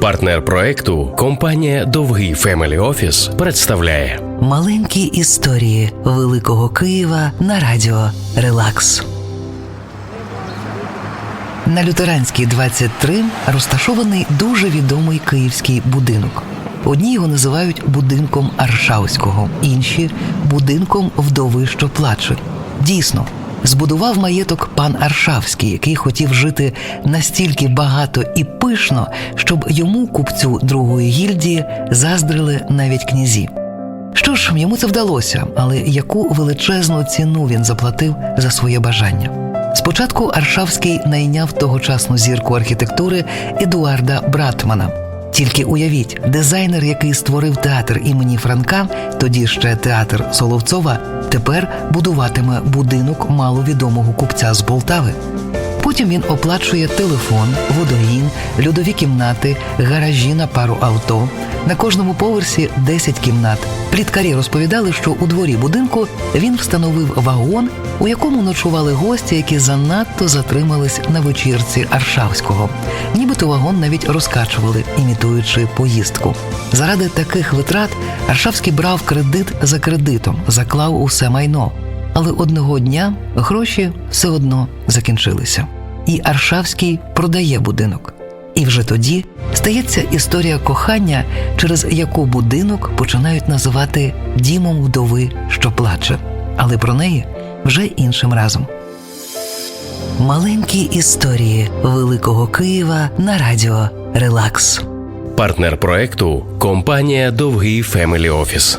Партнер проекту компанія Довгий Фемелі Офіс представляє Маленькі історії Великого Києва на радіо Релакс. На Лютеранській 23 розташований дуже відомий київський будинок. Одні його називають будинком Аршавського, інші будинком вдови, що плаче. Дійсно, збудував маєток пан Аршавський, який хотів жити настільки багато і пишно, щоб йому, купцю другої гільдії, заздрили навіть князі. Що ж, йому це вдалося, але яку величезну ціну він заплатив за своє бажання? Спочатку Аршавський найняв тогочасну зірку архітектури Едуарда Братмана. Тільки уявіть, дизайнер, який створив театр імені Франка, тоді ще театр Соловцова, тепер будуватиме будинок маловідомого купця з Полтави. Потім він оплачує телефон, водогін, льодові кімнати, гаражі на пару авто. На кожному поверсі 10 кімнат. Пліткарі розповідали, що у дворі будинку він встановив вагон, у якому ночували гості, які занадто затримались на вечірці Аршавського. Нібито вагон навіть розкачували, імітуючи поїздку. Заради таких витрат Аршавський брав кредит за кредитом, заклав усе майно. Але одного дня гроші все одно закінчилися. І Аршавський продає будинок. І вже тоді стається історія кохання, через яку будинок починають називати дімом вдови, що плаче. Але про неї вже іншим разом. Маленькі історії Великого Києва на радіо Релакс. партнер проекту компанія Довгий Фемелі Офіс.